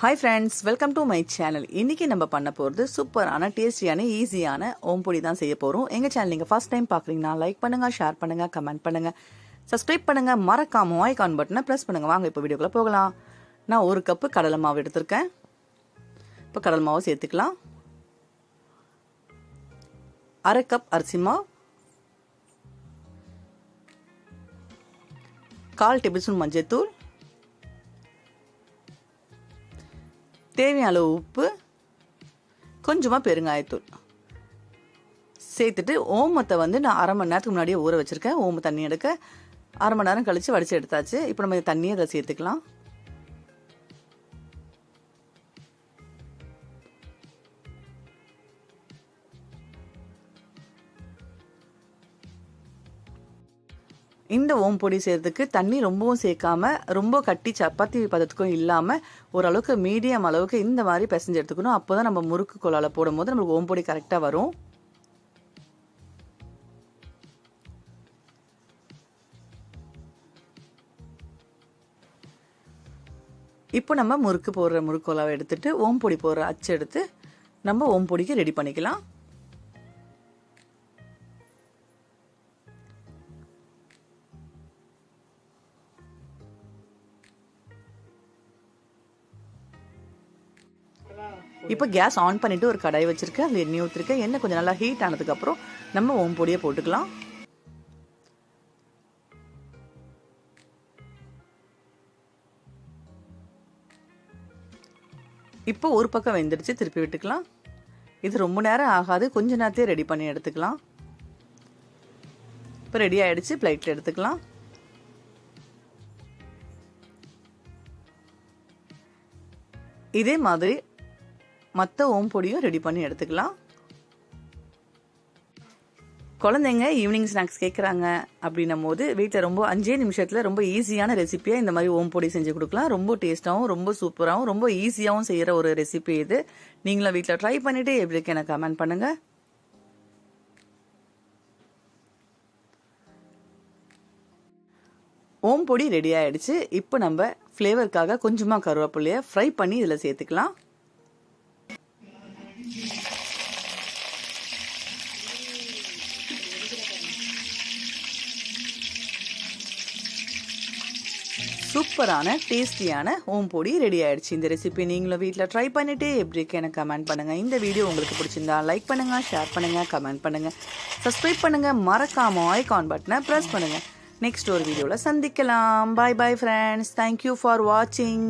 Hi friends welcome to my channel இன்னைக்கு நம்ம பண்ண போகிறது சூப்பரான டேஸ்டியான ஈஸியான ஓம்பொடி தான் செய்ய போகிறோம் எங்கள் சேனல் நீங்கள் ஃபர்ஸ்ட் டைம் பார்க்குறீங்கன்னா லைக் பண்ணுங்கள் ஷேர் பண்ணுங்கள் கமெண்ட் பண்ணுங்கள் சப்ஸ்கிரைப் பண்ணுங்கள் மறக்காம ஐகான் பட்டனை ப்ரெஸ் பண்ணுங்கள் வாங்க இப்போ வீடியோக்குள்ளே போகலாம். நான் ஒரு கப்பு கடலை மாவு எடுத்திருக்கேன். இப்போ கடலை மாவை சேர்த்துக்கலாம். அரை கப் அரிசி மாவு. கால் டேபிள் ஸ்பூன் மஞ்சள் தேவையான அளவு உப்பு கொஞ்சமாக பெருங்காயத்தூள். சேர்த்துட்டு ஓமத்தை வந்து நான் அரை மணி நேரத்துக்கு முன்னாடியே ஊற வச்சுருக்கேன். ஓம தண்ணி எடுக்க அரை மணி நேரம் கழித்து வடித்து எடுத்தாச்சு. இப்போ நம்ம தண்ணியை அதை சேர்த்துக்கலாம். இந்த ஓம் பொடி செய்கிறதுக்கு தண்ணி ரொம்பவும் சேர்க்காம ரொம்ப கட்டி சப்பாத்தி பதத்துக்கும் இல்லாமல் ஓரளவுக்கு மீடியம் அளவுக்கு இந்த மாதிரி பிசைஞ்சு எடுத்துக்கணும். அப்போ தான் நம்ம முறுக்கு கொலால போடும்போது நம்மளுக்கு ஓம் பொடி கரெக்டாக வரும். இப்போ நம்ம முறுக்கு போடுற முறுக்கோலாவை எடுத்துட்டு ஓம் பொடி போடுற அச்சு எடுத்து நம்ம ஓம் பொடிக்கு ரெடி பண்ணிக்கலாம். இப்போ கேஸ் ஆன் பண்ணிவிட்டு ஒரு கடாய் வச்சுருக்கேன். அதில் எண்ணெய் ஊற்றிருக்கேன் எண்ணெய் கொஞ்சம் நல்லா ஹீட் ஆனதுக்கப்புறம் நம்ம ஓம் பொடியை போட்டுக்கலாம். இப்போ ஒரு பக்கம் வெந்துடுச்சு. திருப்பி விட்டுக்கலாம். இது ரொம்ப நேரம் ஆகாது. கொஞ்ச நேரத்தையே ரெடி பண்ணி எடுத்துக்கலாம். இப்போ ரெடி ஆகிடுச்சு பிளேட்டில் எடுத்துக்கலாம். இதே மாதிரி மற்ற ஓம் பொடியும் ரெடி பண்ணி எடுத்துக்கலாம். குழந்தைங்க ஈவினிங் ஸ்நாக்ஸ் கேட்குறாங்க அப்படின்னும் போது வீட்டில் ரொம்ப அஞ்சே நிமிஷத்தில் ரொம்ப ஈஸியான ரெசிபியாக இந்த மாதிரி ஓம் பொடி செஞ்சு கொடுக்கலாம். ரொம்ப டேஸ்ட்டாகவும் ரொம்ப சூப்பராகவும் ரொம்ப ஈஸியாகவும் செய்கிற ஒரு ரெசிபி இது. நீங்களும் வீட்டில் ட்ரை பண்ணிவிட்டு எப்படி இருக்கு எனக்கு கமெண்ட் பண்ணுங்கள் ஓம் பொடி ரெடி ஆகிடுச்சு இப்போ நம்ம ஃப்ளேவருக்காக கொஞ்சமாக கருவேப்பிலையை ஃப்ரை பண்ணி இதில் சேர்த்துக்கலாம். சூப்பரான டேஸ்டியான ஓம் பொடி ரெடி ஆயிடுச்சு. இந்த ரெசிபி நீங்களும் வீட்டில் ட்ரை பண்ணிட்டு எப்படி இருக்கு எனக்கு கமெண்ட் பண்ணுங்க. இந்த வீடியோ உங்களுக்கு பிடிச்சிருந்தா லைக் பண்ணுங்க ஷேர் பண்ணுங்க கமெண்ட் பண்ணுங்க. சப்ஸ்கிரைப் பண்ணுங்க மறக்காம ஐகான் பட்டனை ப்ரெஸ் பண்ணுங்க. நெக்ஸ்ட் ஒரு வீடியோவில் சந்திக்கலாம். Bye bye friends thank you for வாட்சிங்